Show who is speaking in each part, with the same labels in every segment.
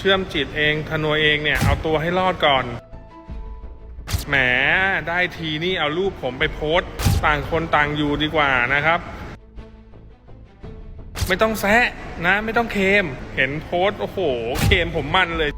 Speaker 1: เชื่อมจิตเองธนวเองเนี่ย เอาตัวให้รอดก่อน แหม ได้ทีนี่เอารูปผมไปโพสต่างคนต่างอยู่ดีกว่านะครับ ไม่ต้องแซะนะ ไม่ต้องเคม เห็นโพสโอ้โห เคมผมมันเลย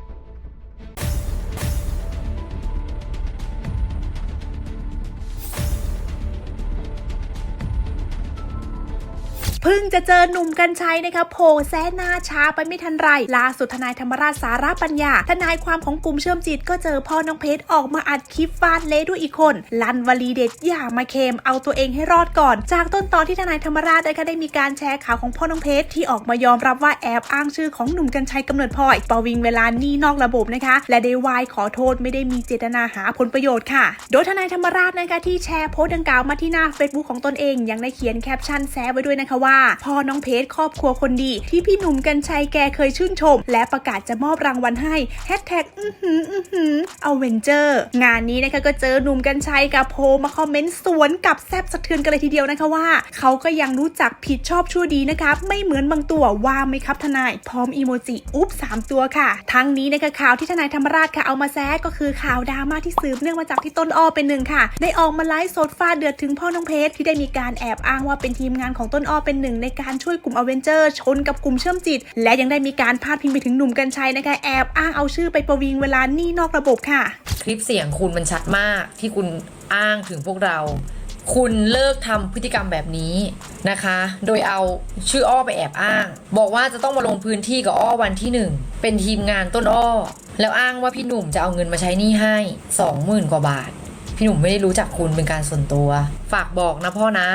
Speaker 2: เพิ่งจะเจอหนุ่มกัญชัยนะคะโผล่แซะหน้าช้าไปไม่ทันไรล่าสุดทนายธรรมราชสาระปัญญา ทนายความของกลุ่มเชื่อมจิตก็เจอพ่อน้องเพชรออกมาอัดคลิปฟาดเละด้วยอีกคน ลันวลีเด็ดอย่ามาเคมเอาตัวเองให้รอดก่อน จากต้นตอนที่ทนายธรรมราชนะคะได้มีการแชร์ข่าวของพ่อน้องเพชรที่ออกมายอมรับว่าแอบอ้างชื่อของหนุ่มกัญชัยกำเนิดพลอยปวิงเวลานี่นอกระบบนะคะ และได้วายขอโทษไม่ได้มีเจตนาหาผลประโยชน์ค่ะ โดยทนายธรรมราชนะคะที่แชร์โพสต์ดังกล่าวมาที่หน้า Facebook ของตนเองยังได้เขียนแคปชั่นแซะไว้ด้วยนะคะว่าพ่อน้องเพชรครอบครัวคนดี ที่พี่หนุ่มกัญชัยแกเคยชื่นชม และประกาศจะมอบรางวัลให้แฮชแท็กอือหืออือหือเอาเวนเจอร์งานนี้นะคะก็เจอหนุ่มกัญชัยกับโพมาคอมเมนต์สวนกับแซบสะเทือนกันเลยทีเดียวนะคะว่า เขาก็ยังรู้จักผิดชอบชั่วดีนะคะไม่เหมือนบางตัวว่าไหมครับทนาย พร้อมอีโมจิอุ๊บสามตัวค่ะ ทั้งนี้นะคะข่าวที่ทนายธรรมราชค่ะเอามาแซะก็คือข่าวดราม่าที่สืบเนื่องมาจากที่ต้นอ้อเป็นหนึ่งค่ะได้ออกมาไลฟ์สดฟาดเดือดถึงพ่อน้องเพชรที่ได้มีการแอบอ้างว่าเป็นทีมงานของต้นอ้อเป็นหนึ่งในการช่วยกลุ่มอเวนเจอร์ชนกับกลุ่มเชื่อมจิต และยังได้มีการพาดพิงไปถึงหนุ่มกัญชัยนะคะแอบอ้างเอาชื่อไปประวิงเวลานี่นอกระบบค่ะ
Speaker 3: คลิปเสียงคุณมันชัดมากที่คุณอ้างถึงพวกเรา คุณเลิกทำพฤติกรรมแบบนี้นะคะ โดยเอาชื่ออ้อไปแอบอ้าง บอกว่าจะต้องมาลงพื้นที่กับอ้อวันที่หนึ่งเป็นทีมงานต้นอ้อ แล้วอ้างว่าพี่หนุ่มจะเอาเงินมาใช้หนี้ให้สองหมื่นกว่าบาท พี่หนุ่มไม่ได้รู้จักคุณเป็นการส่วนตัว ฝากบอกนะพ่อนะ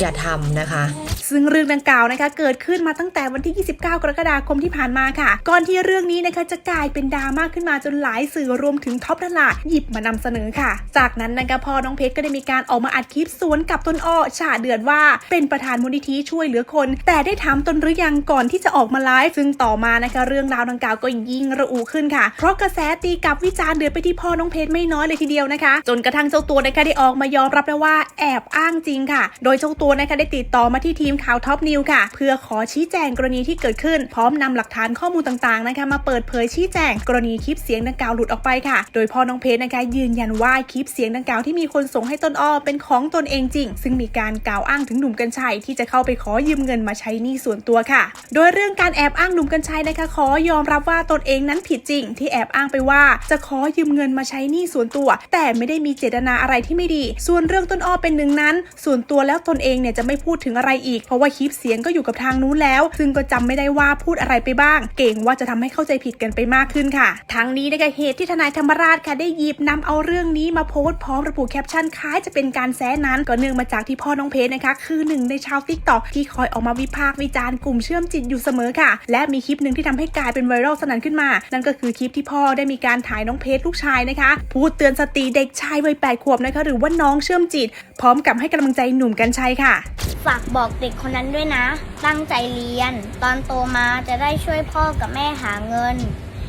Speaker 3: อย่าทำนะคะ
Speaker 2: ซึ่งเรื่องดังกล่าวนะคะเกิดขึ้นมาตั้งแต่วันที่ 29 กรกฎาคมที่ผ่านมาค่ะ ก่อนที่เรื่องนี้นะคะจะกลายเป็นดราม่าขึ้นมาจนหลายสื่อรวมถึงท็อปดาราหยิบมานำเสนอค่ะ จากนั้นนะคะพอน้องเพชรก็ได้มีการออกมาอัดคลิปสวนกับต้นอ้อฉาเดือดว่าเป็นประธานมูลนิธิช่วยเหลือคน แต่ได้ถามตนหรือยังก่อนที่จะออกมาไลฟ์ซึ่งต่อมานะคะเรื่องราวดังกล่าวก็ยิ่งระอุขึ้นค่ะ เพราะกระแสตีกับวิจารณ์เดือดไปที่พ่อน้องเพชรไม่น้อยเลยทีเดียวนะคะ จนกระทั่งเจ้าตัวนะคะได้ออกมายอมรับแล้วว่าแอบอ้างจริงค่ะ โดยเจ้าตัวนะคะได้ติดต่อมาที่ทีมข่าวท็อปนิวค่ะ เพื่อขอชี้แจงกรณีที่เกิดขึ้น พร้อมนำหลักฐานข้อมูลต่างๆนะคะมาเปิดเผยชี้แจงกรณีคลิปเสียงดังกล่าวหลุดออกไปค่ะ โดยพ่อน้องเพชรนะคะ ยืนยันว่าคลิปเสียงดังกล่าวที่มีคนส่งให้ต้นอ้อเป็นของตนเองจริง ซึ่งมีการกล่าวอ้างถึงหนุ่มกัญชัยที่จะเข้าไปขอยืมเงินมาใช้หนี้ส่วนตัวค่ะ โดยเรื่องการแอบอ้างหนุ่มกัญชัยนะคะ ขอยอมรับว่าตนเองนั้นผิดจริง ที่แอบอ้างไปว่า จะขอยืมเงินมาใช้หนี้ส่วนตัว แต่ไม่ได้มีเจตนาอะไรที่ไม่ดี ส่วนเรื่องต้นอ้อเป็นหนึ่งนั้น ส่วนตัวแล้วตนเองเนี่ยจะไม่พูดถึงอะไรอีกเราะว่าคลิปเสียงก็อยู่กับทางนู้นแล้ว ซึ่งก็จำไม่ได้ว่าพูดอะไรไปบ้าง เก่งว่าจะทำให้เข้าใจผิดกันไปมากขึ้นค่ะ ทั้งนี้นะคะเหตุที่ทนายธรรมราชค่ะได้หยิบนำเอาเรื่องนี้มาโพสต์พร้อมระบุแคปชั่นคล้ายจะเป็นการแซนั้นก็เนื่องมาจากที่พ่อน้องเพชรนะคะ คือหนึ่งในชาวติ๊กต็อกที่คอยออกมาวิพากษ์วิจารณ์กลุ่มเชื่อมจิตอยู่เสมอค่ะ และมีคลิปหนึ่งที่ทำให้กลายเป็นไวรัลสนั่นขึ้นมา นั่นก็คือคลิปที่พ่อได้มีการถ่ายน้องเพชรลูกชายนะคะ พูดเตือนสติเด็กชายวัยแปดขวบนะคะหรือว่าน้องเชื่อมจิต พร้อมกับให้กำลังใจหนุ่มกัญชัยค่ะ
Speaker 4: ฝากบอกเด็กคนนั้นด้วยนะ ตั้งใจเรียน ตอนโตมาจะได้ช่วยพ่อกับแม่หาเงิน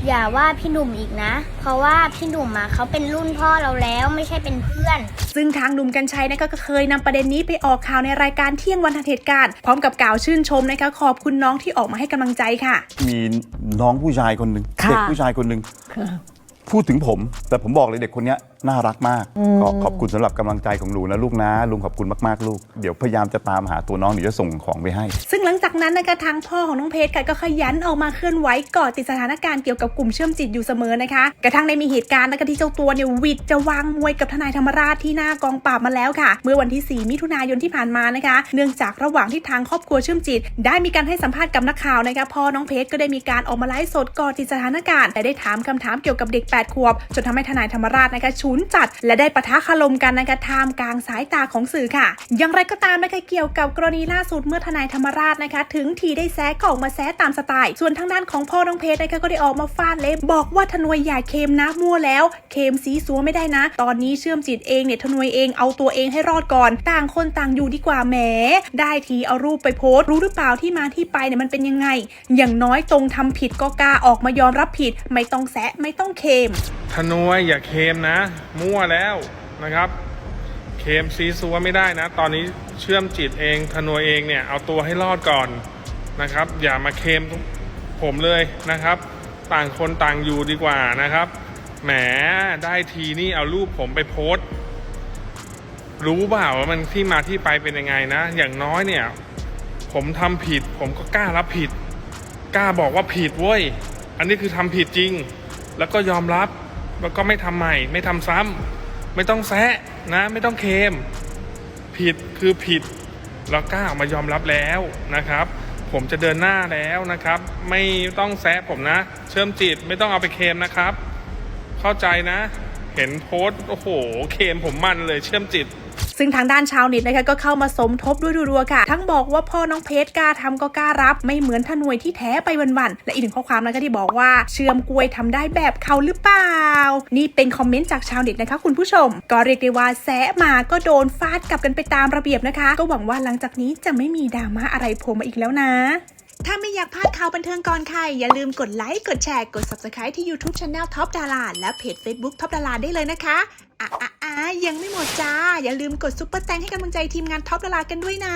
Speaker 4: อย่าว่าพี่หนุ่มอีกนะ เพราะว่าพี่หนุ่มอะเขาเป็นรุ่นพ่อเราแล้วไม่ใช่เป็นเพื่อน
Speaker 2: ซึ่งทางหนุ่มกัญชัยนะคะก็เคยนำประเด็นนี้ไปออกข่าวในรายการเที่ยงวันทันเหตุการณ์พร้อมกับกล่าวชื่นชมนะคะขอบคุณน้องที่ออกมาให้กำลังใจค่ะ
Speaker 5: มีน้องผู้ชายคนหนึ่ง
Speaker 6: ค่ะ
Speaker 5: เด็กผู้ชายคนหนึ่งพูดถึงผม แต่ผมบอกเลยเด็กคนเนี้ย น่ารักมากก็ขอบคุณสำหรับกำลังใจของหนูนะลูกนะ ลุงขอบคุณมากๆลูก เดี๋ยวพยายามจะตามหาตัวน้องเดี๋ยวจะส่งของไปให้
Speaker 2: ซึ่งหลังจากนั้นนะคะทางพ่อของน้องเพชรค่ะก็ขยันออกมาเคลื่อนไหวก่อติดสถานการณ์เกี่ยวกับกลุ่มเชื่อมจิตอยู่เสมอนะคะ กระทั่งได้มีเหตุการณ์นะคะที่เจ้าตัวเนี่ยหวิดจะวางมวยกับทนายธรรมราชที่หน้ากองปราบมาแล้วค่ะ เมื่อวันที่ 4 มิถุนายนที่ผ่านมานะคะ เนื่องจากระหว่างที่ทางครอบครัวเชื่อมจิต ได้มีการให้สัมภาษณ์กับนักข่าวนะคะพ่อน้องเพชรก็ได้มีการออกมาไลฟ์สดก่อติดสถานการณ์และได้ถามคำถามเกี่ยวกับเด็ก 8 ขวบจนทำให้ทนายธรรมราชนะคะฉุนจัด และได้ปะทะคารมกันนะคะท่ามกลางสายตาของสื่อค่ะ อย่างไรก็ตามนะคะเกี่ยวกับกรณีล่าสุดเมื่อทนายธรรมราชนะคะ ถึงทีได้แซะก็ออกมาแซะตามสไตล์ ส่วนทางด้านของพ่อน้องเพชรนะคะก็ได้ออกมาฟาดเล็บบอกว่าทนวยอย่าเค็มนะมั่วแล้วเค็มสีสัวไม่ได้นะ ตอนนี้เชื่อมจิตเองเนี่ยทนวยเองเอาตัวเองให้รอดก่อน ต่างคนต่างอยู่ดีกว่าแหมได้ทีเอารูปไปโพสต์รู้หรือเปล่าที่มาที่ไปเนี่ยมันเป็นยังไง อย่างน้อยตรงทำผิดก็กล้าออกมายอมรับผิด ไม่ต้องแซะไม่ต้องเค็ม
Speaker 1: ธนวยอย่าเค็มนะมั่วแล้วนะครับ เคมซีซัวไม่ได้นะ ตอนนี้เชื่อมจิตเองธนวยเองเนี่ย เอาตัวให้รอดก่อนนะครับ อย่ามาเคมผมเลยนะครับ ต่างคนต่างอยู่ดีกว่านะครับ แหมได้ทีนี่เอารูปผมไปโพสต์ รู้เปล่าว่ามันที่มาที่ไปเป็นยังไงนะ อย่างน้อยเนี่ย ผมทำผิด ผมก็กล้ารับผิด กล้าบอกว่าผิดเว้ย อันนี้คือทำผิดจริง แล้วก็ยอมรับ แล้วก็ไม่ทำใหม่ ไม่ทำซ้ำไม่ต้องแซะนะ ไม่ต้องเคม ผิดคือผิดแล้วกล้าออกมายอมรับแล้วนะครับ ผมจะเดินหน้าแล้วนะครับ ไม่ต้องแซะผมนะ เชื่อมจิตไม่ต้องเอาไปเคมนะครับ เข้าใจนะ เห็นโพสต์โอ้โห เคมผมมันเลยเชื่อมจิต
Speaker 2: ซึ่งทางด้านชาวเน็ตนะคะก็เข้ามาสมทบด้วยรัวๆค่ะ ทั้งบอกว่าพ่อน้องเพชรกล้าทำก็กล้ารับ ไม่เหมือนทนวยที่แท้ไปวันๆ และอีกหนึ่งข้อความนะคะที่บอกว่าเชื่อมกล้วยทำได้แบบเขาหรือเปล่า นี่เป็นคอมเมนต์จากชาวเน็ตนะคะคุณผู้ชม ก็เรียกได้ว่าแซะมาก็โดนฟาดกลับกันไปตามระเบียบนะคะ ก็หวังว่าหลังจากนี้จะไม่มีดราม่าอะไรโผล่มาอีกแล้วนะ ถ้าไม่อยากพลาดข่าวบันเทิงก่อนใคร อย่าลืมกดไลค์ กดแชร์ กด subscribe ที่ YouTube Channel Top ดาราและเพจ Facebook Top ดาราได้เลยนะคะ อะอะอะยังไม่หมดจ้า อย่าลืมกดซุปเปอร์แตงให้กำลังใจทีมงาน Top ดารากันด้วยนะ